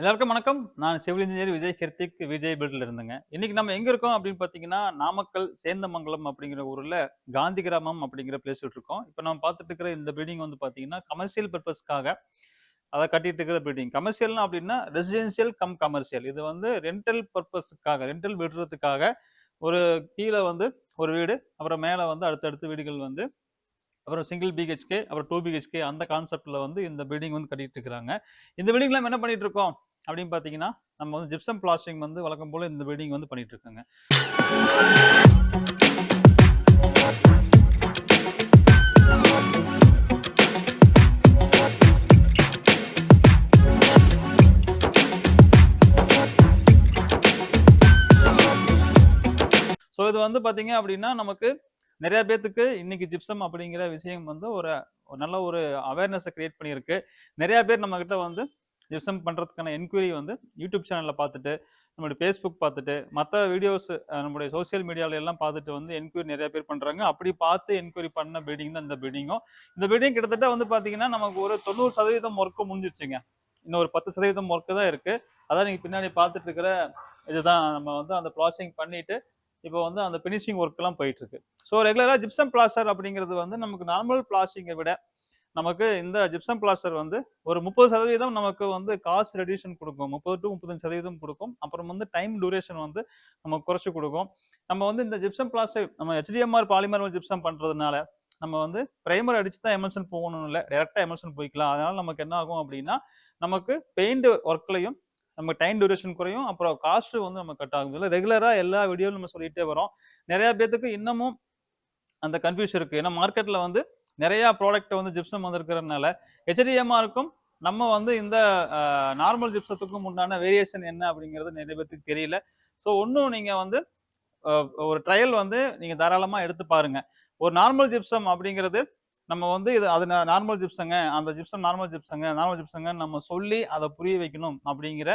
எல்லாருக்கும் வணக்கம். நான் சிவில் இன்ஜினியர் விஜய் கிருத்திக் விஜய் பில்டில் இருந்தேங்க. இன்னைக்கு நம்ம எங்க இருக்கோம் அப்படின்னு பார்த்தீங்கன்னா நாமக்கல் சேந்தமங்கலம் அப்படிங்கிற ஊர்ல காந்தி கிராமம் அப்படிங்கிற பிளேஸ் இருக்கோம். இப்போ நம்ம பார்த்துட்டு இருக்கிற இந்த பில்டிங் வந்து பார்த்தீங்கன்னா கமர்ஷியல் பர்பஸ்க்காக அதை கட்டிட்டு இருக்கிற பில்டிங் கமர்ஷியல்னா அப்படின்னா ரெசிடென்சியல் கம் கமர்ஷியல் இது வந்து ரெண்டல் பர்பஸ்க்காக ரெண்டல் விடுறதுக்காக ஒரு கீழே வந்து ஒரு வீடு அப்புறம் மேலே வந்து அடுத்தடுத்து வீடுகள் வந்து அப்புறம் சிங்கிள் பிஹெச்கே அப்புறம் டூ பிஹெச்கே அந்த கான்செப்ட்ல வந்து இந்த பில்டிங் வந்து கட்டிட்டு இருக்கிறாங்க. இந்த பில்டிங்ல நம்ம என்ன பண்ணிட்டு இருக்கோம்? அப்படின்னு பார்த்தீங்கன்னா நம்ம வந்து ஜிப்சம் பிளாஸ்டிங் வந்து வழக்கம் போல இந்த பில்டிங் வந்து பண்ணிட்டுருக்காங்க. ஸோ இது வந்து பார்த்தீங்க அப்படின்னா நமக்கு நிறைய பேர்த்துக்கு இன்னைக்கு ஜிப்சம் அப்படிங்கிற விஷயம் வந்து ஒரு நல்ல ஒரு அவேர்னஸை கிரியேட் பண்ணியிருக்கு. நிறைய பேர் நம்மக்கிட்ட வந்து ஜிப்சம் பண்ணுறதுக்கான என்கொயரி வந்து யூடியூப் சேனலில் பார்த்துட்டு நம்மளுடைய ஃபேஸ்புக் பார்த்துட்டு மற்ற வீடியோஸ் நம்மளுடைய சோஷியல் மீடியாவில எல்லாம் பார்த்துட்டு வந்து என்கொயரி நிறைய பேர் பண்ணுறாங்க அப்படி பார்த்து என்கொயரி பண்ண பில்டிங் தான் இந்த பில்டிங்கும் இந்த பில்டிங் கிட்டத்தட்ட வந்து பார்த்தீங்கன்னா நமக்கு ஒரு தொண்ணூறு சதவீதம் ஒர்க்கு முடிஞ்சிருச்சுங்க. இன்னும் ஒரு பத்து சதவீதம் ஒர்க்கு தான் இருக்குது அதான் நீங்கள் பின்னாடி பார்த்துட்டு இருக்கிற இதுதான். நம்ம வந்து அந்த ப்ளாசிங் பண்ணிட்டு இப்போ வந்து அந்த ஃபினிஷிங் ஒர்க்லாம் போயிட்டு இருக்கு. ஸோ ரெகுலராக ஜிப்சம் பிளாஸ்டர் அப்படிங்கிறது வந்து நமக்கு நார்மல் பிளாஸ்டிங்கை விட நமக்கு இந்த ஜிப்சம் பிளாஸ்டர் வந்து ஒரு முப்பது சதவீதம் நமக்கு வந்து காஸ்ட் ரெடியூஷன் கொடுக்கும். முப்பது டு முப்பத்தஞ்சு சதவீதம் கொடுக்கும். அப்புறம் வந்து டைம் டூரேஷன் வந்து நமக்கு குறைச்சி கொடுக்கும். நம்ம வந்து இந்த ஜிப்சம் பிளாஸ்டர் நம்ம ஹெச்டிஎம்ஆர் பாலிமர் ஜிப்சம் பண்ணுறதுனால நம்ம வந்து பிரைமர் அடிச்சு தான் எமல்சன் போகணும் இல்லை. டேரெக்டாக எமல்சன் போய்க்கலாம். அதனால நமக்கு என்ன ஆகும் அப்படின்னா நமக்கு பெயிண்ட் ஒர்க்லையும் நம்ம டைம் டியூரேஷன் குறையும். அப்புறம் காஸ்ட்டு வந்து நம்ம கட் ஆகும். இல்லை ரெகுலராக எல்லா வீடியோவும் நம்ம சொல்லிகிட்டே வரோம். நிறையா பேர்த்துக்கு இன்னமும் அந்த கன்ஃபியூஷன் இருக்குது ஏன்னா மார்க்கெட்டில் வந்து நிறையா ப்ராடக்ட் வந்து ஜிப்சம் வந்திருக்கிறதுனால ஹெச்டிஎம்ஆருக்கும் நம்ம வந்து இந்த நார்மல் ஜிப்சத்துக்கும் உண்டான வேரியேஷன் என்ன அப்படிங்கிறது நிறைய பேத்துக்கு தெரியல. ஸோ ஒன்றும் நீங்கள் வந்து ஒரு ட்ரையல் வந்து நீங்கள் தாராளமாக எடுத்து பாருங்கள் ஒரு நார்மல் ஜிப்சம் அப்படிங்கிறது நம்ம வந்து இது அது நார்மல் ஜிப்சங்க அந்த ஜிப்சம் நார்மல் ஜிப்சங்க நார்மல் ஜிப்சங்க நம்ம சொல்லி அதை புரிய வைக்கணும் அப்படிங்கிற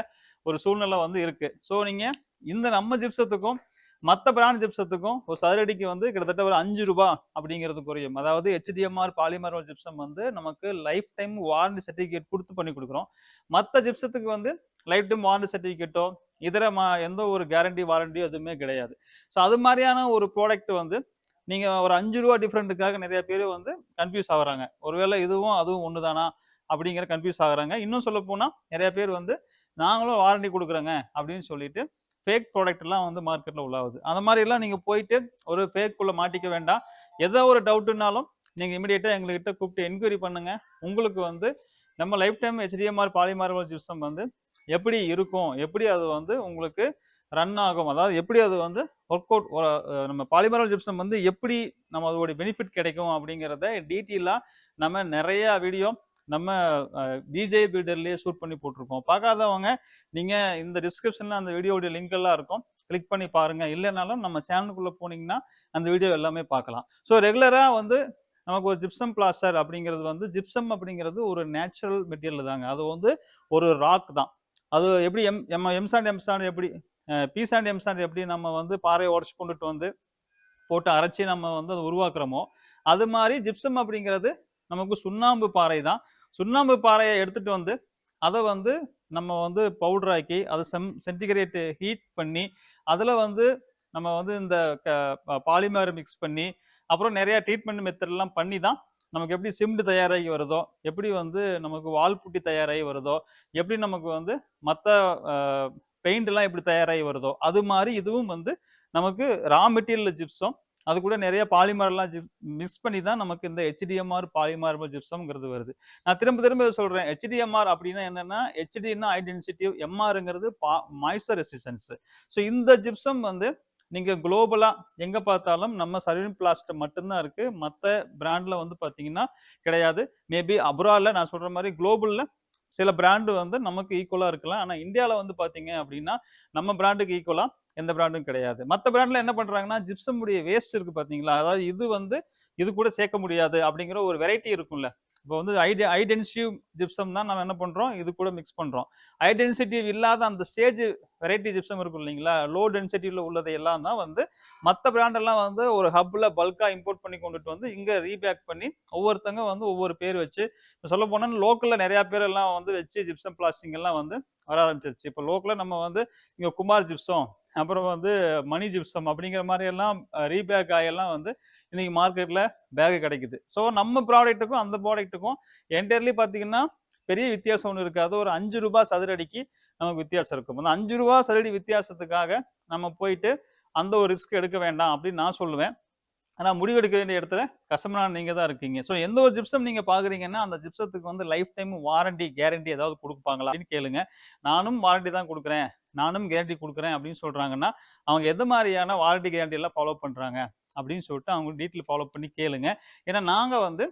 ஒரு சூழ்நிலை வந்து இருக்குது ஸோ நீங்கள் இந்த நம்ம ஜிப்சத்துக்கும் மற்ற பிராண்ட் ஜிப்சத்துக்கும் ஒரு சதுரடிக்கு வந்து கிட்டத்தட்ட ஒரு அஞ்சு ரூபா அப்படிங்கிறது குறையும். அதாவது ஹெச்டிஎம்ஆர் பாலிமர் ஜிப்சம் வந்து நமக்கு லைஃப் டைம் வாரண்டி சர்டிஃபிகேட் கொடுத்து பண்ணி கொடுக்குறோம். மற்ற ஜிப்சத்துக்கு வந்து லைஃப் டைம் வாரண்டி சர்டிஃபிகேட்டோ இதர மா எந்த ஒரு கேரண்டி வாரண்டியோ எதுவுமே கிடையாது. ஸோ அது மாதிரியான ஒரு ப்ராடக்ட் வந்து நீங்க ஒரு அஞ்சு ரூபா டிஃப்ரெண்ட்டுக்காக நிறைய பேர் வந்து கன்ஃபியூஸ் ஆகுறாங்க. ஒருவேளை இதுவும் அதுவும் ஒன்று தானா அப்படிங்கிற கன்ஃபியூஸ் ஆகுறாங்க. இன்னும் சொல்ல போனால் நிறைய பேர் வந்து நாங்களும் வாரண்டி கொடுக்குறோங்க அப்படின்னு சொல்லிட்டு ஃபேக் ப்ராடக்ட் எல்லாம் வந்து மார்க்கெட்ல உள்ளாகுது. அந்த மாதிரி எல்லாம் நீங்க போயிட்டு ஒரு ஃபேக் குள்ள மாட்டிக்க வேண்டாம். எதோ ஒரு டவுட்னாலும் நீங்க இமீடியட்டா எங்ககிட்ட கூப்பிட்டு என்கொயரி பண்ணுங்க. உங்களுக்கு வந்து நம்ம லைஃப் டைம் ஹெச்டிஎம்ஆர் பாலிமார்பல் ஜிப்சம் வந்து எப்படி இருக்கும்? எப்படி அது வந்து உங்களுக்கு ரன் ஆகும்? அதாவது எப்படி அது வந்து ஒர்க் அவுட் நம்ம பாலிமரல் ஜிப்சம் வந்து எப்படி நம்ம அதோடைய பெனிஃபிட் கிடைக்கும் அப்படிங்கிறத டீட்டெயிலாக நம்ம நிறைய வீடியோ நம்ம பிஜே பில்டர்லயே ஷூட் பண்ணி போட்டிருக்கோம். பார்க்காதவங்க நீங்க இந்த டிஸ்கிரிப்ஷன்ல அந்த வீடியோடைய லிங்க் எல்லாம் இருக்கும். கிளிக் பண்ணி பாருங்க. இல்லைனாலும் நம்ம சேனலுக்குள்ள போனீங்கன்னா அந்த வீடியோ எல்லாமே பார்க்கலாம். ஸோ ரெகுலரா வந்து நமக்கு ஒரு ஜிப்சம் பிளாஸ்டர் அப்படிங்கிறது வந்து ஜிப்சம் அப்படிங்கிறது ஒரு நேச்சுரல் மெட்டீரியல் தாங்க. அது வந்து ஒரு ராக் தான். அது எப்படி எம் எம் எம்சாண்ட் எம்சாண்ட் எப்படி பீசாண்ட் எம்சாண்ட் எப்படி நம்ம வந்து பாறையை உடச்சு கொண்டுட்டு வந்து போட்டு அரைச்சி நம்ம வந்து அதை உருவாக்குறோமோ அது மாதிரி ஜிப்சம் அப்படிங்கிறது நமக்கு சுண்ணாம்பு பாறை தான். சுண்ணாம்பு பாறையை எடுத்துட்டு வந்து அதை வந்து நம்ம வந்து பவுடராக்கி அதை செம் சென்டிகிரேட் ஹீட் பண்ணி அதில் வந்து நம்ம வந்து இந்த பாலிமர் மிக்ஸ் பண்ணி அப்புறம் நிறையா ட்ரீட்மெண்ட் மெத்தட்லாம் பண்ணி தான் நமக்கு எப்படி சிமெண்ட் தயாராகி வருதோ எப்படி வந்து நமக்கு வால் புட்டி தயாராகி வருதோ எப்படி நமக்கு வந்து மற்ற பெயிண்ட்லாம் எப்படி தயாராகி வருதோ அது மாதிரி இதுவும் வந்து நமக்கு ரா மெட்டீரியல் ஜிப்ஸும் அது கூட நிறைய பாலிமர்லாம் ஜிப் மிக்ஸ் பண்ணி தான் நமக்கு இந்த ஹெச்டிஎம்ஆர் பாலிமார்பல் ஜிப்சம்ங்கிறது வருது. நான் திரும்ப திரும்ப இதை ஹெச்டிஎம்ஆர் அப்படின்னா என்னென்னா ஹெச்டின்னா ஐடென்சிட்டிவ் எம்ஆருங்கிறது பா மாய்ஸ்சர் ரெசிஸ்டன்ஸ் ஸோ இந்த ஜிப்சம் வந்து நீங்கள் குளோபலாக எங்கே பார்த்தாலும் நம்ம சர்வீன் பிளாஸ்ட் மட்டும்தான் இருக்குது மற்ற பிராண்டில் வந்து பார்த்தீங்கன்னா கிடையாது. மேபி அப்ராடில் நான் சொல்கிற மாதிரி குளோபலில் சில பிராண்டு வந்து நமக்கு ஈக்குவலா இருக்கலாம். ஆனா இந்தியாவில் வந்து பாத்தீங்க அப்படின்னா நம்ம பிராண்டுக்கு ஈக்குவலா எந்த பிராண்டும் கிடையாது. மற்ற பிராண்ட்ல என்ன பண்றாங்கன்னா ஜிப்சம் உடைய வேஸ்ட் இருக்கு பாத்தீங்களா? அதாவது இது வந்து இது கூட சேர்க்க முடியாது அப்படிங்கிற ஒரு வெரைட்டி இருக்கும்ல. இப்போ வந்து ஐடி ஐடென்சிவ் ஜிப்சம் தான் நம்ம என்ன பண்ணுறோம் இது கூட மிக்ஸ் பண்ணுறோம் ஐடென்சிட்டி இல்லாத அந்த ஸ்டேஜ் வெரைட்டி ஜிப்சம் இருக்கும் இல்லைங்களா? லோ டென்சிட்டியில் உள்ளதை எல்லாம் தான் வந்து மற்ற பிராண்டெல்லாம் வந்து ஒரு ஹப்பில் பல்காக இம்போர்ட் பண்ணி கொண்டுட்டு வந்து இங்கே ரீபேக் பண்ணி ஒவ்வொருத்தங்க வந்து ஒவ்வொரு பேர் வச்சு இப்போ சொல்ல போனால் லோக்கலில் நிறையா பேர் எல்லாம் வந்து வச்சு ஜிப்சம் பிளாஸ்டிங் எல்லாம் வந்து வர ஆரம்பிச்சிருச்சு. இப்போ லோக்கலில் நம்ம வந்து இங்கே குமார் ஜிப்சம் அப்புறம் வந்து மணி ஜிப்சம் அப்படிங்கிற மாதிரி எல்லாம் ரீபேக் ஆயெல்லாம் வந்து இன்னைக்கு மார்க்கெட்ல பேக் கிடைக்குது. ஸோ நம்ம ப்ராடக்ட்டுக்கும் அந்த ப்ராடக்ட்டுக்கும் என்டையர்லி பார்த்தீங்கன்னா பெரிய வித்தியாசம் ஒன்று இருக்காது ஒரு அஞ்சு ரூபாய் சதுரடிக்கு நமக்கு வித்தியாசம் இருக்கும். அந்த அஞ்சு ரூபா சதுரடி வித்தியாசத்துக்காக நம்ம போயிட்டு அந்த ஒரு ரிஸ்க் எடுக்க வேண்டாம் அப்படின்னு நான் சொல்லுவேன். ஆனால் முடிவு எடுக்க வேண்டிய இடத்துல கஸ்டமரான நீங்கள் தான் இருக்கீங்க. ஸோ எந்த ஒரு ஜிப்சம் நீங்கள் பார்க்குறீங்கன்னா அந்த ஜிப்சத்துக்கு வந்து லைஃப் டைம் வாரண்டி கேரண்டி ஏதாவது கொடுப்பாங்களா அப்படின்னு கேளுங்க. நானும் வாரண்டி தான் கொடுக்குறேன். நானும் கேரண்டி கொடுக்குறேன் அப்படின்னு சொல்கிறாங்கன்னா அவங்க எந்த மாதிரியான வாரண்டி கேரண்டி எல்லாம் ஃபாலோ பண்ணுறாங்க அப்படின்னு சொல்லிட்டு அவங்க டீட்டெயில் ஃபாலோ பண்ணி கேளுங்க. ஏன்னா நாங்கள் வந்து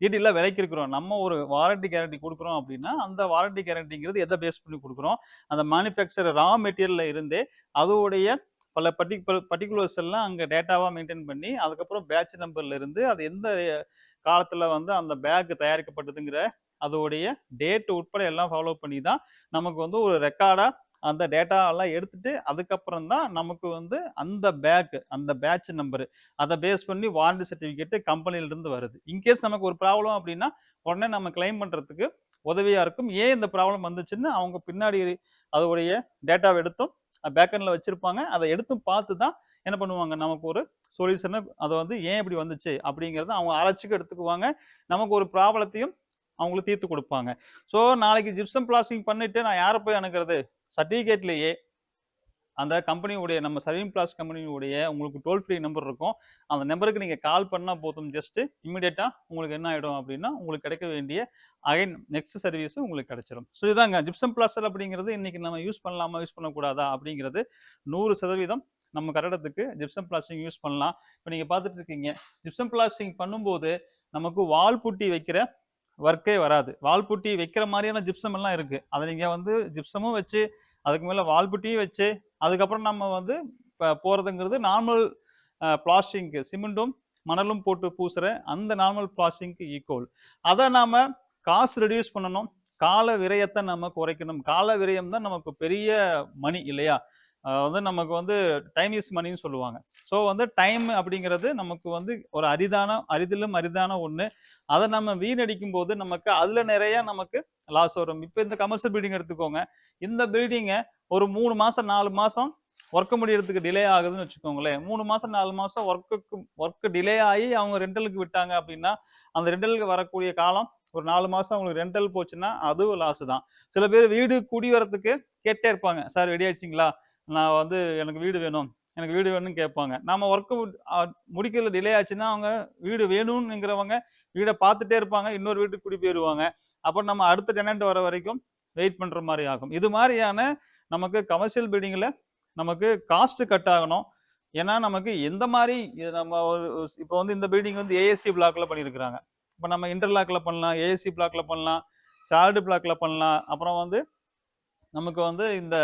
டீட்டெயிலாக விலைக்கு இருக்கிறோம். நம்ம ஒரு வாரண்டி கேரண்டி கொடுக்குறோம் அப்படின்னா அந்த வாரண்டி கேரண்டிங்கிறது எதை பேஸ் பண்ணி கொடுக்குறோம்? அந்த மேனுஃபேக்சர் ரா மெட்டீரியலில் இருந்தே அதோடைய பல பர்டி பர்டிகுலர்ஸ் எல்லாம் அங்கே டேட்டாவாக மெயின்டைன் பண்ணி அதுக்கப்புறம் பேட்ச் நம்பர்ல இருந்து அது எந்த காலத்தில் வந்து அந்த பேக் தயாரிக்கப்பட்டதுங்கிற அதோடைய டேட் உட்பட எல்லாம் ஃபாலோ பண்ணி தான் நமக்கு வந்து ஒரு ரெக்கார்டாக அந்த டேட்டாவெல்லாம் எடுத்துட்டு அதுக்கப்புறம் தான் நமக்கு வந்து அந்த பேக் அந்த பேட்ச் நம்பர் அதை பேஸ் பண்ணி வாரண்டி சர்டிஃபிகேட்டு கம்பெனியிலிருந்து வருது. இன்கேஸ் நமக்கு ஒரு ப்ராப்ளம் அப்படின்னா உடனே நம்ம கிளைம் பண்ணுறதுக்கு உதவியாக இருக்கும். ஏன் இந்த ப்ராப்ளம் வந்துச்சுன்னு அவங்க பின்னாடி அதோடைய டேட்டாவை எடுத்தும் பேக்கெண்டில் வச்சுருப்பாங்க. அதை எடுத்தும் பார்த்து தான் என்ன பண்ணுவாங்க? நமக்கு ஒரு சொல்யூஷனை அதை வந்து ஏன் இப்படி வந்துச்சு? அப்படிங்கிறத அவங்க ஆராய்ச்சிக்கு எடுத்துக்குவாங்க. நமக்கு ஒரு ப்ராப்ளத்தையும் அவங்களுக்கு தீர்த்து கொடுப்பாங்க. ஸோ நாளைக்கு ஜிப்சம் பிளாஸ்டிங் பண்ணிட்டு நான் யாரை போய் அணுகிறது? சர்டிஃபிகேட்லேயே அந்த கம்பெனியுடைய நம்ம சர்வீங் பிளாஸ் கம்பெனியுடைய உங்களுக்கு டோல் ஃப்ரீ நம்பர் இருக்கும். அந்த நம்பருக்கு நீங்கள் கால் பண்ணால் போதும். ஜஸ்ட்டு இமீடியட்டாக உங்களுக்கு என்ன ஆகிடும் அப்படின்னா உங்களுக்கு கிடைக்க வேண்டிய அகைன் நெக்ஸ்ட் சர்வீஸும் உங்களுக்கு கிடைச்சிடும் ஸோ இதாங்க ஜிப்சம் பிளாஸ்டர் அப்படிங்கிறது இன்றைக்கி நம்ம யூஸ் பண்ணலாமா யூஸ் பண்ணக்கூடாதா அப்படிங்கிறது நூறு சதவீதம் நம்ம கட்டடத்துக்கு ஜிப்சம் பிளாஸ்டிங் யூஸ் பண்ணலாம். இப்போ நீங்கள் பார்த்துட்டு இருக்கீங்க. ஜிப்சம் பிளாஸ்டிங் பண்ணும்போது நமக்கு வால் புட்டி வைக்கிற ஒர்க்கே வராது. வால்புட்டி வைக்கிற மாதிரியான ஜிப்சம் எல்லாம் இருக்கு. அதை நீங்கள் வந்து ஜிப்சமும் வச்சு அதுக்கு மேலே வால்புட்டியும் வச்சு அதுக்கப்புறம் நம்ம வந்து இப்போ போகிறதுங்கிறது நார்மல் பிளாஸ்டிங்க்கு சிமெண்ட்டும் மணலும் போட்டு பூசுகிற அந்த நார்மல் பிளாஸ்டிங்க்கு ஈக்குவல் அதை நாம் காசு ரெடியூஸ் பண்ணணும். கால விரயத்தை நம்ம குறைக்கணும். கால விரயம் தான் நமக்கு பெரிய மணி இல்லையா? வந்து நமக்கு வந்து டைம் இஸ் மணின்னு சொல்லுவாங்க. ஸோ வந்து டைம் அப்படிங்கிறது நமக்கு வந்து ஒரு அரிதான அரிதிலும் அரிதான ஒன்று அதை நம்ம வீணடிக்கும் போது நமக்கு அதில் நிறைய நமக்கு லாஸ் வரும். இப்போ இந்த கமர்ஷியல் பில்டிங் எடுத்துக்கோங்க. இந்த பில்டிங்கை ஒரு மூணு மாதம் நாலு மாதம் ஒர்க் முடியறதுக்கு டிலே ஆகுதுன்னு வச்சுக்கோங்களேன். மூணு மாதம் நாலு மாதம் ஒர்க்குக்கு ஒர்க்கு டிலே ஆகி அவங்க ரெண்டலுக்கு விட்டாங்க அப்படின்னா அந்த ரெண்டலுக்கு வரக்கூடிய காலம் ஒரு நாலு மாதம் அவங்களுக்கு ரெண்டல் போச்சுன்னா அதுவும் லாஸ் தான். சில பேர் வீடு குடி வரத்துக்கு கேட்டே இருப்பாங்க. சார் ரெடி ஆயிடுச்சிங்களா? நான் வந்து எனக்கு வீடு வேணும். எனக்கு வீடு வேணும்னு கேட்பாங்க. நம்ம ஒர்க்கு முடிக்கிறதுல டிலே ஆச்சுன்னா அவங்க வீடு வேணும்னுங்கிறவங்க வீடை பார்த்துட்டே இருப்பாங்க. இன்னொரு வீட்டுக்கு குடி போயிடுவாங்க அப்போ நம்ம அடுத்த டெனண்ட் வர வரைக்கும் வெயிட் பண்ணுற மாதிரி ஆகும். இது மாதிரியான நமக்கு கமர்ஷியல் பில்டிங்கில் நமக்கு காஸ்ட் கட் ஆகணும். ஏன்னா நமக்கு எந்த மாதிரி நம்ம ஒரு இப்போ வந்து இந்த பில்டிங் வந்து ஏஎஸ்சி பிளாக்ல பண்ணியிருக்கிறாங்க இப்போ நம்ம இன்டர்லாக்ல பண்ணலாம் ஏஎஸ்சி பிளாக்ல பண்ணலாம் சால்டு பிளாக்ல பண்ணலாம். அப்புறம் வந்து நமக்கு வந்து இந்த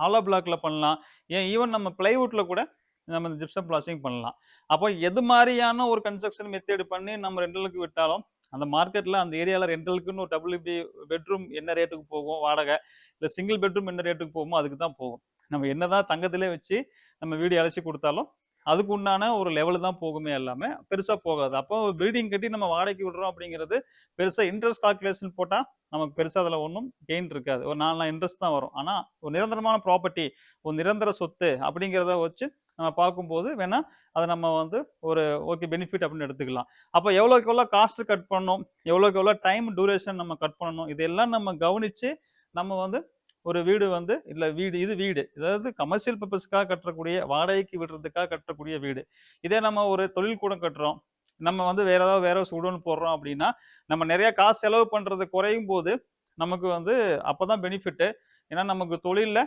ஹாலோ பிளாக்ல பண்ணலாம். ஏன் ஈவன் நம்ம பிளைவுட்ல கூட நம்ம இந்த ஜிப்சம் பிளாஸ்டிங் பண்ணலாம். அப்போ எது மாதிரியான ஒரு கன்ஸ்ட்ரக்ஷன் மெத்தேடு பண்ணி நம்ம ரெண்டலுக்கு விட்டாலும் அந்த மார்க்கெட்டில் அந்த ஏரியாவில் ரெண்டலுக்குன்னு ஒரு டபுள் பி பெட்ரூம் என்ன ரேட்டுக்கு போகும் வாடகை? இல்லை சிங்கிள் பெட்ரூம் என்ன ரேட்டுக்கு போகுமோ அதுக்கு தான் போகும். நம்ம என்னதான் தங்கத்திலே வச்சு நம்ம வீடு அழைச்சி கொடுத்தாலும் அதுக்கு உண்டான ஒரு லெவலு தான் போகுமே எல்லாமே. பெருசா போகாது. அப்போ பில்டிங் கட்டி நம்ம வாடகைக்கு விடுறோம் அப்படிங்கிறது பெருசா இன்ட்ரெஸ்ட் கால்குலேஷன் போட்டா நமக்கு பெருசா அதுல ஒன்றும் கெயின் இருக்காது. ஒரு நாலு இன்ட்ரெஸ்ட் தான் வரும். ஆனா ஒரு நிரந்தரமான ப்ராப்பர்ட்டி ஒரு நிரந்தர சொத்து அப்படிங்கிறத வச்சு நம்ம பார்க்கும்போது வேணா அதை நம்ம வந்து ஒரு ஓகே பெனிஃபிட் அப்படின்னு எடுத்துக்கலாம். அப்போ எவ்வளோக்கு எவ்வளோ காஸ்ட் கட் பண்ணணும்? எவ்வளோக்கு எவ்வளோ டைம் டூரேஷன் நம்ம கட் பண்ணணும்? இதெல்லாம் நம்ம கவனித்து நம்ம வந்து ஒரு வீடு வந்து இல்லை வீடு இது வீடு. அதாவது கமர்ஷியல் பர்பஸ்க்காக கட்டக்கூடிய வாடகைக்கு விடுறதுக்காக கட்டக்கூடிய வீடு. இதே நம்ம ஒரு தொழில் கூடம் கட்டுறோம். நம்ம வந்து வேற ஏதாவது வேற சுடோன்னு போடுறோம் அப்படின்னா நம்ம நிறைய காசு செலவு பண்றது குறையும் போது நமக்கு வந்து அப்பதான் பெனிஃபிட்டு ஏன்னா நமக்கு தொழிலில்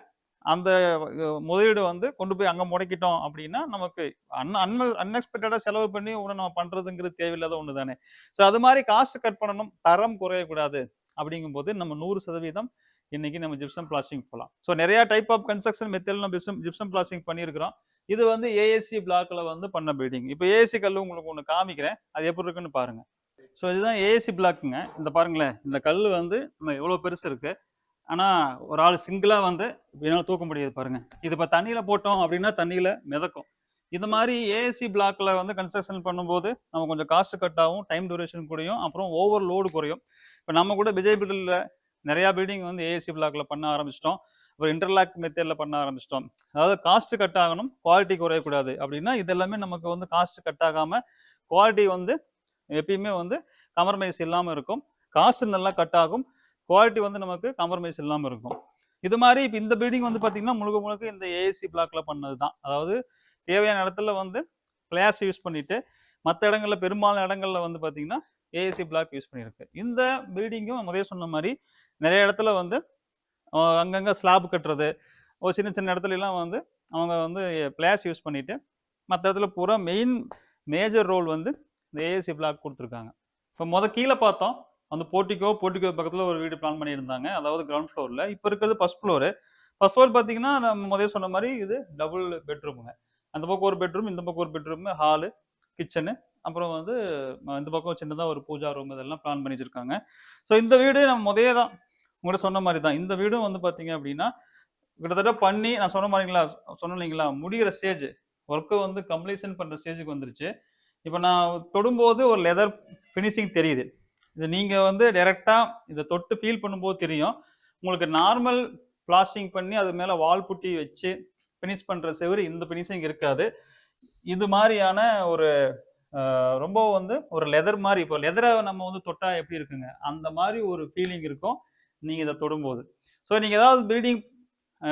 அந்த முதலீடு வந்து கொண்டு போய் அங்க முடக்கிட்டோம் அப்படின்னா நமக்கு அன் அன்ம அன்எக்ஸ்பெக்டடா செலவு பண்ணி உடனே நம்ம பண்றதுங்கிறது தேவையில்லாத ஒண்ணு தானே ஸோ அது மாதிரி காசு கட் பண்ணணும் தரம் குறையக்கூடாது. அப்படிங்கும்போது நம்ம நூறு சதவீதம் இன்னைக்கு நம்ம ஜிப்சம் பிளாஸ்டிங் போகலாம் ஸோ நிறைய டைப் ஆஃப் கன்ஸ்ட்ரக்ஷன் மெத்தடில் நம்ம ஜிப்சம் ஜிப்சம் பிளாஸ்டிங் பண்ணியிருக்கிறோம். இது வந்து ஏஎஸ்சி பிளாக்ல வந்து பண்ண பில்டிங் இப்போ ஏஎஸ்சி கல் உங்களுக்கு ஒன்று காமிக்கிறேன். அது எப்படி இருக்குன்னு பாருங்க. ஸோ இதுதான் ஏஎஸ்சி பிளாக்குங்க இந்த பாருங்களேன். இந்த கல் வந்து நம்ம எவ்வளோ பெருசு இருக்கு. ஆனால் ஒரு ஆள் சிங்கிளாக வந்து என்னால் தூக்க முடியாது பாருங்க. இது இப்போ தண்ணியில் போட்டோம் அப்படின்னா தண்ணியில் மிதக்கும். இந்த மாதிரி ஏஎஸ்சி பிளாக்ல வந்து கன்ஸ்ட்ரக்ஷன் பண்ணும்போது நம்ம கொஞ்சம் காஸ்ட் கட் ஆகும் டைம் டியூரேஷன் குறையும் அப்புறம் ஓவர் லோடு குறையும். இப்போ நம்ம கூட விஜய் பில்டரில் நிறையா பில்டிங் வந்து ஏஎஸ்சி பிளாக்ல பண்ண ஆரம்பிச்சிட்டோம். அப்புறம் இன்டர்லாக் மெத்தேடில் பண்ண ஆரம்பிச்சிட்டோம். அதாவது காஸ்ட் கட் ஆகணும் குவாலிட்டி குறையக்கூடாது அப்படின்னா இதெல்லாமே நமக்கு வந்து காஸ்ட் கட் ஆகாமல் குவாலிட்டி வந்து எப்பயுமே வந்து காம்ப்ரமைஸ் இல்லாமல் இருக்கும். காஸ்ட் நல்லா கட் ஆகும் குவாலிட்டி வந்து நமக்கு காம்ப்ரமைஸ் இல்லாமல் இருக்கும். இது மாதிரி இப்போ இந்த பில்டிங் வந்து பார்த்தீங்கன்னா முழுக்க முழுக்க இந்த ஏஎஸ்சி பிளாக்ல பண்ணது தான் அதாவது தேவையான இடத்துல வந்து கிளாஸ் யூஸ் பண்ணிட்டு மற்ற இடங்களில் பெரும்பாலான இடங்களில் வந்து பார்த்தீங்கன்னா ஏஎஸ்சி பிளாக் யூஸ் பண்ணியிருக்கு. இந்த பில்டிங்கும் முதல்ல சொன்ன மாதிரி நிறைய இடத்துல வந்து அங்கங்கே ஸ்லாப் கட்டுறது ஒரு சின்ன சின்ன இடத்துலலாம் வந்து அவங்க வந்து பிளாஸ் யூஸ் பண்ணிவிட்டு மற்ற இடத்துல பூரா மெயின் மேஜர் ரோல் வந்து இந்த ஏசி பிளாக் கொடுத்துருக்காங்க. இப்போ மொதல் கீழே பார்த்தோம் அந்த போர்ட்டிகோ போர்ட்டிக்கோ பக்கத்தில் ஒரு வீடு பிளான் பண்ணியிருந்தாங்க. அதாவது கிரவுண்ட் ஃப்ளோரில் இப்போ இருக்கிறது ஃபஸ்ட் ஃப்ளோரு ஃபஸ்ட் ஃப்ளோர் பார்த்தீங்கன்னா நம்ம முதல்ல சொன்ன மாதிரி இது டபுள் பெட்ரூமுங்க அந்த பக்கம் ஒரு பெட்ரூம் இந்த பக்கம் ஒரு பெட்ரூம் ஹாலு கிச்சனு அப்புறம் வந்து இந்த பக்கம் சின்னதாக ஒரு பூஜா ரூம் இதெல்லாம் பிளான் பண்ணி வச்சுருக்காங்க ஸோ இந்த வீடு நம்ம முதலே தான் உங்கள்கிட்ட சொன்ன மாதிரி தான். இந்த வீடும் வந்து பார்த்தீங்க அப்படின்னா கிட்டத்தட்ட பண்ணி நான் சொன்ன மாதிரிங்களா சொன்னேன் இல்லைங்களா முடிகிற ஸ்டேஜ் ஒர்க்கை வந்து கம்ப்ளீஷன் பண்ணுற ஸ்டேஜுக்கு வந்துருச்சு. இப்போ நான் தொடும்போது ஒரு லெதர் ஃபினிஷிங் தெரியுது. இது நீங்கள் வந்து டைரெக்டாக இதை தொட்டு ஃபீல் பண்ணும்போது தெரியும். உங்களுக்கு நார்மல் பிளாஸ்டிங் பண்ணி அது மேலே வால் புட்டி வச்சு ஃபினிஷ் பண்ணுற செவரு இந்த ஃபினிஷிங் இருக்காது. இது மாதிரியான ஒரு ரொம்ப வந்து ஒரு லெதர் மாதிரி இப்போ லெதரை நம்ம வந்து தொட்டா எப்படி இருக்குங்க? அந்த மாதிரி ஒரு ஃபீலிங் இருக்கும். நீங்கள் இதை தொடும்போது. ஸோ நீங்கள் ஏதாவது பில்டிங்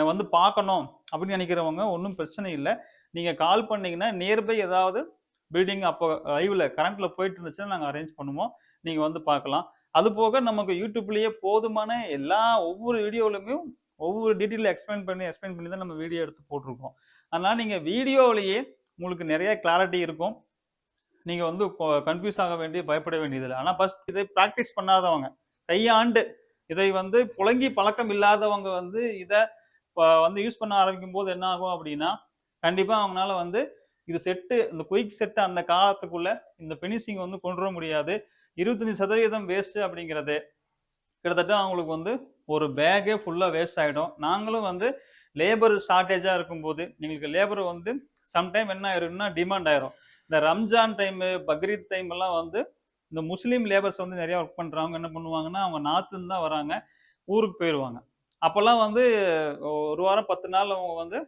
வந்து பார்க்கணும் அப்படின்னு நினைக்கிறவங்க ஒன்றும் பிரச்சனை இல்லை. நீங்கள் கால் பண்ணிங்கன்னா நியர்பை ஏதாவது பில்டிங் அப்போ லைவில் கரண்ட்டில் போயிட்டு இருந்துச்சுன்னா நாங்கள் அரேஞ்ச் பண்ணுவோம். நீங்கள் வந்து பார்க்கலாம். அது போக நமக்கு யூடியூப்லேயே போதுமான எல்லா ஒவ்வொரு வீடியோவிலுமே ஒவ்வொரு டீட்டெயில் எக்ஸ்பிளைன் பண்ணி எக்ஸ்பிளைன் பண்ணி தான் நம்ம வீடியோ எடுத்து போட்டிருக்கோம். அதனால் நீங்கள் வீடியோவிலேயே உங்களுக்கு நிறைய கிளாரிட்டி இருக்கும். நீங்கள் வந்து கன்ஃபியூஸ் ஆக வேண்டிய பயப்பட வேண்டியதில்லை. ஆனால் ஃபஸ்ட் இதை ப்ராக்டிஸ் பண்ணாதவங்க கையாண்டு இதை வந்து புழங்கி பழக்கம் இல்லாதவங்க வந்து இதை வந்து யூஸ் பண்ண ஆரம்பிக்கும் போது என்ன ஆகும் அப்படின்னா கண்டிப்பாக அவங்களால வந்து இது செட்டு இந்த குயிக் செட்டு அந்த காலத்துக்குள்ள இந்த ஃபினிஷிங் வந்து கொண்டு வர முடியாது. இருபத்தஞ்சி சதவீதம் வேஸ்ட் அப்படிங்கிறது கிட்டத்தட்ட அவங்களுக்கு வந்து ஒரு பேக்கே ஃபுல்லாக வேஸ்ட் ஆகிடும் நாங்களும் வந்து லேபர் ஷார்ட்டேஜாக இருக்கும்போது எங்களுக்கு லேபர் வந்து சம்டைம் என்ன ஆயிரும்னா டிமாண்ட் ஆயிரும். இந்த ரம்ஜான் டைமு பக்ரீத் டைம் எல்லாம் வந்து இந்த முஸ்லீம் லேபர்ஸ் வந்து நிறையா ஒர்க் பண்ணுறவங்க என்ன பண்ணுவாங்கன்னா அவங்க நார்த்துன்னு தான் வராங்க. ஊருக்கு போயிடுவாங்க அப்போல்லாம் வந்து ஒரு வாரம் பத்து நாள் அவங்க வந்து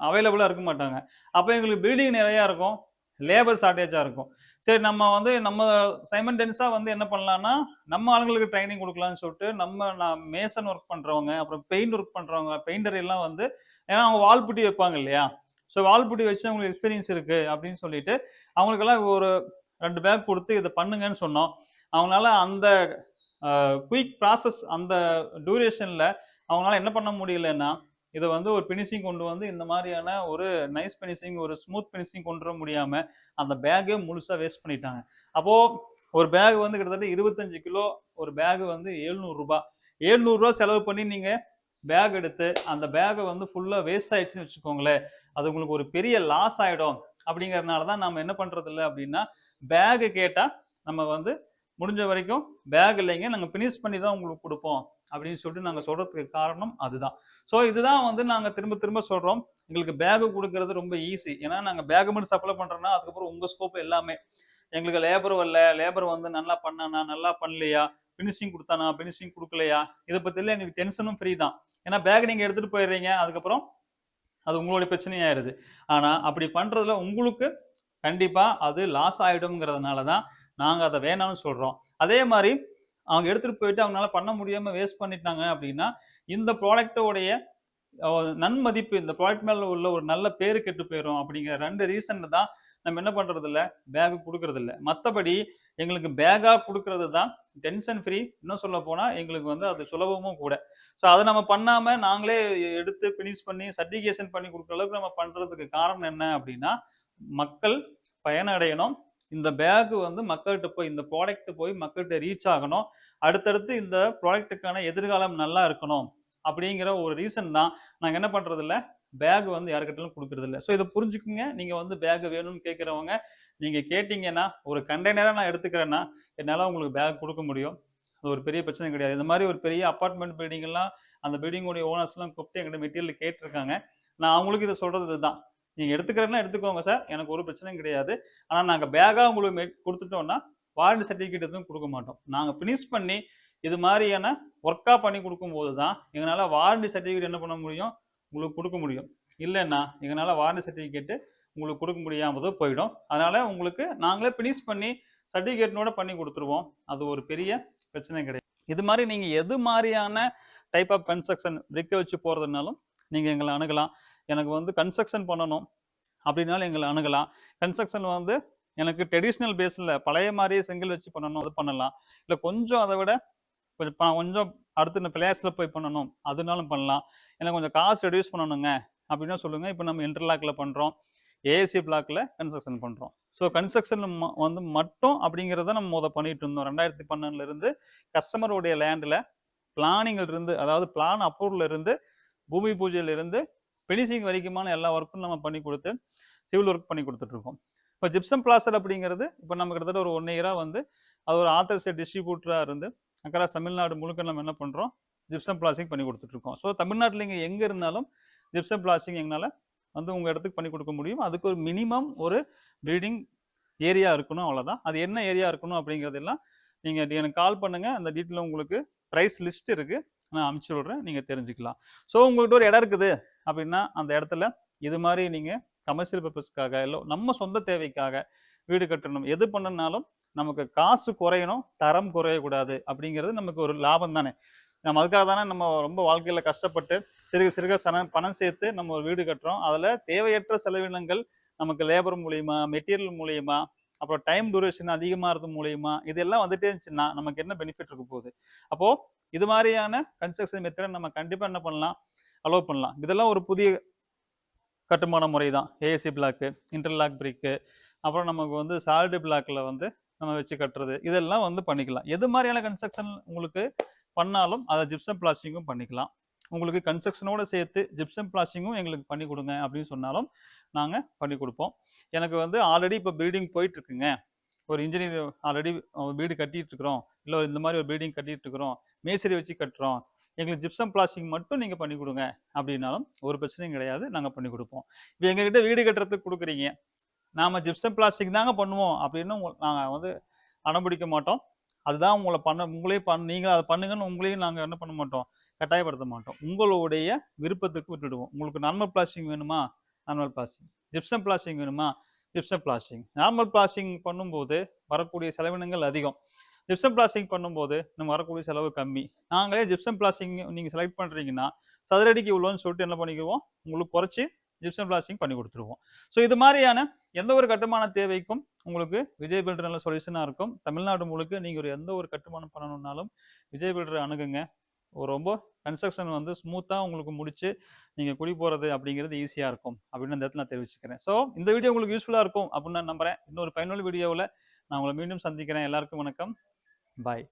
அவைலபிளாக இருக்க மாட்டாங்க. அப்போ எங்களுக்கு பில்டிங் நிறையா இருக்கும். லேபர் ஷார்ட்டேஜாக இருக்கும். சரி நம்ம வந்து நம்ம சைமண்டென்ஸாக வந்து என்ன பண்ணலான்னா நம்ம ஆளுங்களுக்கு ட்ரைனிங் கொடுக்கலாம்னு சொல்லிட்டு நம்ம நான் மேசன் ஒர்க் பண்ணுறவங்க அப்புறம் பெயிண்ட் ஒர்க் பண்ணுறவங்க பெயிண்டர் எல்லாம் வந்து ஏன்னா அவங்க வால் புட்டி வைப்பாங்க இல்லையா? ஸோ வால் புட்டி வச்சு அவங்களுக்கு எக்ஸ்பீரியன்ஸ் இருக்குது அப்படின்னு சொல்லிட்டு அவங்களுக்கெல்லாம் ஒரு ரெண்டு பேக் கொடுத்து இதை பண்ணுங்கன்னு சொன்னோம். அவங்களால அந்த குயிக் ப்ராசஸ் அந்த டியூரேஷனில் அவங்களால என்ன பண்ண முடியலன்னா இதை வந்து ஒரு ஃபினிஷிங் கொண்டு வந்து இந்த மாதிரியான ஒரு நைஸ் ஃபினிஷிங் ஒரு ஸ்மூத் ஃபினிஷிங் கொண்டு வர முடியாமல் அந்த பேக்கே முழுசாக வேஸ்ட் பண்ணிட்டாங்க. அப்போது ஒரு பேக் வந்து கிட்டத்தட்ட இருபத்தஞ்சு கிலோ ஒரு பேக் வந்து 700 ரூபாய். 700 ரூபாய் செலவு பண்ணி நீங்கள் பேக் எடுத்து அந்த பேக்கை வந்து ஃபுல்லாக வேஸ்ட் ஆயிடுச்சுன்னு வச்சுக்கோங்களேன். அது உங்களுக்கு ஒரு பெரிய லாஸ் ஆகிடும் அப்படிங்கிறதுனால தான் நம்ம என்ன பண்ணுறதில்ல இல்லை அப்படின்னா பேகு கேட்டால் நம்ம வந்து முடிஞ்ச வரைக்கும் பேக் இல்லைங்க நாங்கள் ஃபினிஷ் பண்ணி தான் உங்களுக்கு கொடுப்போம் அப்படின்னு சொல்லிட்டு நாங்கள் சொல்கிறதுக்கு காரணம் அதுதான். ஸோ இதுதான் வந்து நாங்கள் திரும்ப திரும்ப சொல்கிறோம் எங்களுக்கு பேகு கொடுக்கறது ரொம்ப ஈஸி ஏன்னா நாங்கள் பேக் மட்டும் சப்ளை பண்ணுறோன்னா அதுக்கப்புறம் உங்கள் ஸ்கோப் எல்லாமே. எங்களுக்கு லேபர் வரல லேபர் வந்து நல்லா பண்ணானா நல்லா பண்ணலையா? ஃபினிஷிங் கொடுத்தானா ஃபினிஷிங் கொடுக்கலையா? இதை பற்றியில் எங்களுக்கு டென்ஷனும் ஃப்ரீ தான். ஏன்னா பேக் நீங்கள் எடுத்துகிட்டு போயிடுறீங்க அதுக்கப்புறம் அது உங்களுடைய பிரச்சனையாயிருது ஆனால் அப்படி பண்ணுறதுல உங்களுக்கு கண்டிப்பாக அது லாஸ் ஆகிடும்ங்கிறதுனால தான் நாங்கள் அதை வேணாம்னு சொல்கிறோம் அதே மாதிரி அவங்க எடுத்துகிட்டு போயிட்டு அவங்களால பண்ண முடியாமல் வேஸ்ட் பண்ணிட்டாங்க அப்படின்னா இந்த ப்ராடக்டோடைய நன்மதிப்பு இந்த ப்ராடக்ட் மேலே உள்ள ஒரு நல்ல பேரு கெட்டு போயிடும் அப்படிங்கிற ரெண்டு ரீசனில் தான் நம்ம என்ன பண்ணுறதில்ல இல்ல கொடுக்கறதில்ல. கொடுக்கறது எங்களுக்கு பேக்காக கொடுக்கறது தான் டென்ஷன் ஃப்ரீ இன்னும் சொல்ல போனால் எங்களுக்கு வந்து அது சுலபமும் கூட. ஸோ அதை நம்ம பண்ணாமல் நாங்களே எடுத்து ஃபினிஷ் பண்ணி சர்டிஃபிகேஷன் பண்ணி கொடுக்குற அளவுக்கு நம்ம பண்ணுறதுக்கு காரணம் என்ன அப்படின்னா மக்கள் பயனடையணும். இந்த பேக் வந்து மக்கள்கிட்ட போய் இந்த ப்ராடக்ட் போய் மக்கள்கிட்ட ரீச் ஆகணும். அடுத்தடுத்து இந்த ப்ராடக்ட்டுக்கான எதிர்காலம் நல்லா இருக்கணும். அப்படிங்கிற ஒரு ரீசன் தான். நாங்கள் என்ன பண்றது பேக் வந்து யாருக்கிட்டாலும் கொடுக்கறது இல்லை ஸோ இதை புரிஞ்சுக்குங்க. நீங்கள் வந்து பேக் வேணும்னு கேட்குறவங்க நீங்கள் கேட்டிங்கன்னா ஒரு கண்டெய்னராக நான் எடுத்துக்கிறேன்னா என்னால் உங்களுக்கு பேக் கொடுக்க முடியும். அது ஒரு பெரிய பிரச்சனை கிடையாது. இந்த மாதிரி ஒரு பெரிய அப்பார்ட்மெண்ட் பில்டிங்லாம் அந்த பில்டிங்குடைய ஓனர்ஸ்லாம் கூப்பிட்டு எங்கிட்ட மெட்டீரியல் கேட்டிருக்காங்க. நான் அவங்களுக்கு இதை சொல்கிறது இதுதான். நீங்கள் எடுத்துக்கிறேன்னா எடுத்துக்கோங்க சார். எனக்கு ஒரு பிரச்சனையும் கிடையாது. ஆனால் நாங்கள் பேக்காக உங்களுக்கு மெ- கொடுத்துட்டோம்னா வாரண்டி சர்டிஃபிகேட் எதுவும் கொடுக்க மாட்டோம். நாங்கள் ஃபினிஷ் பண்ணி இது மாதிரியான ஒர்க்காக பண்ணி கொடுக்கும்போது தான் எங்களால் வாரண்டி சர்டிஃபிகேட் என்ன பண்ண முடியும்? உங்களுக்கு கொடுக்க முடியும். இல்லைன்னா எங்களால் வாரண்டி சர்டிஃபிகேட்டு உங்களுக்கு கொடுக்க முடியாமல் போயிடும். அதனால் உங்களுக்கு நாங்களே ஃபினிஷ் பண்ணி சர்டிஃபிகேட்னோட பண்ணி கொடுத்துருவோம். அது ஒரு பெரிய பிரச்சனை கிடையாது. இது மாதிரி நீங்கள் எது மாதிரியான டைப் ஆஃப் கன்ஸ்ட்ரக்ஷன் பிரிக்க வச்சு போகிறதுனாலும் நீங்கள் எங்களை அணுகலாம். எனக்கு வந்து கன்ஸ்ட்ரக்ஷன் பண்ணணும் அப்படின்னாலும் எங்களை அணுகலாம். கன்ஸ்ட்ரக்ஷன் வந்து எனக்கு ட்ரெடிஷ்னல் பேஸில் பழைய மாதிரியே செங்கல் வச்சு பண்ணணும் அது பண்ணலாம். இல்லை கொஞ்சம் அதை விட கொஞ்சம் கொஞ்சம் அடுத்து இந்த பிளேஸில் போய் பண்ணணும் அதனாலும் பண்ணலாம். எனக்கு கொஞ்சம் காசு ரெடியூஸ் பண்ணணுங்க. அப்படின்னா சொல்லுங்கள் இப்போ நம்ம இன்டர்லாக்கில் பண்ணுறோம் ஏஎஸ்சி பிளாக்ல கன்ஸ்ட்ரக்ஷன் பண்ணுறோம் ஸோ கன்ஸ்ட்ரக்ஷன் வந்து மட்டும் அப்படிங்கிறத நம்ம முத பண்ணிட்டு இருந்தோம். ரெண்டாயிரத்தி பன்னெண்டுலேருந்து கஸ்டமருடைய லேண்டில் பிளானிங்ல இருந்து அதாவது பிளான் அப்ரூவல்ல இருந்து பூமி பூஜையில இருந்து ஃபினிஷிங் வரைக்குமான எல்லா ஒர்க்கும் நம்ம பண்ணி கொடுத்து சிவில் ஒர்க் பண்ணி கொடுத்துட்ருக்கோம் இப்போ ஜிப்சம் பிளாஸ்டர் அப்படிங்கிறது இப்போ நம்ம கிட்டத்தட்ட ஒரு ஒன் இயராக வந்து அது ஒரு ஆத்தர்ஸ் டிஸ்ட்ரிபியூட்டராக இருந்து அக்கறா தமிழ்நாடு முழுக்க நம்ம என்ன பண்ணுறோம் ஜிப்சம் பிளாஸ்டிங் பண்ணி கொடுத்துட்ருக்கோம் ஸோ தமிழ்நாட்டில் இங்கே எங்கே இருந்தாலும் ஜிப்சம் பிளாஸ்டிங் எங்களால் வந்து உங்கள் இடத்துக்கு பண்ணி கொடுக்க முடியும். அதுக்கு ஒரு மினிமம் ஒரு ப்ரீடிங் ஏரியா இருக்கணும் அவ்வளோதான் அது என்ன ஏரியா இருக்கணும் அப்படிங்கிறதெல்லாம் நீங்கள் எனக்கு கால் பண்ணுங்கள் அந்த டீட்டெயில் உங்களுக்கு ப்ரைஸ் லிஸ்ட் இருக்குது நான் அனுப்பிச்சி விட்றேன். நீங்கள் தெரிஞ்சுக்கலாம். ஸோ உங்கள்கிட்ட ஒரு இடம் இருக்குது. அப்படின்னா அந்த இடத்துல இது மாதிரி நீங்கள் கமர்ஷியல் பர்பஸ்க்காக இல்லை நம்ம சொந்த தேவைக்காக வீடு கட்டணும். எது பண்ணனாலும் நமக்கு காசு குறையணும் தரம் குறையக்கூடாது அப்படிங்கிறது நமக்கு ஒரு லாபம் தானே. நம்ம அதுக்காக தானே நம்ம ரொம்ப வாழ்க்கையில் கஷ்டப்பட்டு சிறுக சிறுக சன பணம் சேர்த்து நம்ம ஒரு வீடு கட்டுறோம். அதில் தேவையற்ற செலவினங்கள் நமக்கு லேபர் மூலியமா மெட்டீரியல் மூலியமா அப்புறம் டைம் டூரேஷன் அதிகமாக இருந்தது மூலியமா இதெல்லாம் வந்துட்டே இருந்துச்சுன்னா நமக்கு என்ன பெனிஃபிட் இருக்க போகுது? அப்போது இது மாதிரியான கன்ஸ்ட்ரக்ஷன் மெத்தட் நம்ம கண்டிப்பாக என்ன பண்ணலாம்? அலோவ் பண்ணலாம். இதெல்லாம் ஒரு புதிய கட்டுமான முறை தான் ஏஎஸ்சி பிளாக்கு இன்டர்லாக் பிரிக்கு அப்புறம் நமக்கு வந்து சாலிடு பிளாக்ல வந்து நம்ம வச்சு கட்டுறது. இதெல்லாம் வந்து பண்ணிக்கலாம். எது மாதிரியான கன்ஸ்ட்ரக்ஷன் உங்களுக்கு பண்ணாலும் அதை ஜிப்சம் பிளாஸ்டிங்கும் பண்ணிக்கலாம். உங்களுக்கு கன்ஸ்ட்ரக்ஷனோட சேர்த்து ஜிப்சம் பிளாஸ்டிங்கும் எங்களுக்கு பண்ணி கொடுங்க அப்படின்னு சொன்னாலும் நாங்கள் பண்ணி கொடுப்போம். எனக்கு வந்து ஆல்ரெடி இப்போ பில்டிங் போயிட்டு இருக்குங்க ஒரு இன்ஜினியர் ஆல்ரெடி வீடு கட்டிட்டு இருக்கிறோம் இல்லை இந்த மாதிரி ஒரு பில்டிங் கட்டிட்டு இருக்கிறோம் மேசரி வச்சு கட்டுறோம். எங்களுக்கு ஜிப்சம் பிளாஸ்டிங் மட்டும் நீங்கள் பண்ணி கொடுங்க. அப்படின்னாலும் ஒரு பிரச்சனையும் கிடையாது. நாங்கள் பண்ணி கொடுப்போம். இப்போ எங்ககிட்ட வீடு கட்டுறதுக்கு கொடுக்குறீங்க. நாம் ஜிப்சம் பிளாஸ்டிக் தாங்க பண்ணுவோம். அப்படின்னு நாங்கள் வந்து அடம்பிடிக்க மாட்டோம். அதுதான் உங்களை பண்ண உங்களே பண்ண நீங்களும் அதை பண்ணுங்கன்னு உங்களையும் நாங்கள் என்ன பண்ண மாட்டோம். கட்டாயப்படுத்த மாட்டோம். உங்களுடைய விருப்பத்துக்கு விட்டுடுவோம். உங்களுக்கு நார்மல் பிளாஸ்டிங் வேணுமா? நார்மல் பிளாஸ்டிங் ஜிப்சம் பிளாஸ்டிங் வேணுமா? ஜிப்சம் பிளாஸ்டிங் நார்மல் பிளாஸ்டிங் பண்ணும்போது வரக்கூடிய செலவினங்கள் அதிகம். ஜிப்சம் பிளாஸ்டிங் பண்ணும்போது நம்ம வரக்கூடிய செலவு கம்மி. நாங்களே ஜிப்சம் பிளாஸ்டிங் நீங்கள் செலக்ட் பண்ணுறீங்கன்னா சதுரடிக்கு இவ்வளோன்னு சொல்லிட்டு என்ன பண்ணிக்குவோம் உங்களுக்கு குறைச்சி ஜிப்சம் பிளாஸ்டிங் பண்ணி கொடுத்துருவோம். ஸோ இது மாதிரியான எந்த ஒரு கட்டுமான தேவைக்கும் உங்களுக்கு விஜய் பில்டர் நல்ல சொல்யூஷனாக இருக்கும். தமிழ்நாடு முழுக்க நீங்கள் ஒரு எந்த ஒரு கட்டுமானம் பண்ணணும்னாலும் விஜய் பில்டர் அணுகுங்க. ஒரு ரொம்ப கன்ஸ்ட்ரக்ஷன் வந்து ஸ்மூத்தாக உங்களுக்கு முடிச்சு நீங்கள் குடி போகிறது அப்படிங்கிறது ஈஸியாக இருக்கும். அப்படின்னு அந்த இடத்துல நான் தெரிவிச்சுக்கிறேன். ஸோ இந்த வீடியோ உங்களுக்கு யூஸ்ஃபுல்லாக இருக்கும் அப்படின்னு நான் நம்புகிறேன் இன்னொரு பயனுள்ள வீடியோவில் நான் உங்களை மீண்டும் சந்திக்கிறேன். எல்லாருக்கும் வணக்கம். பாய்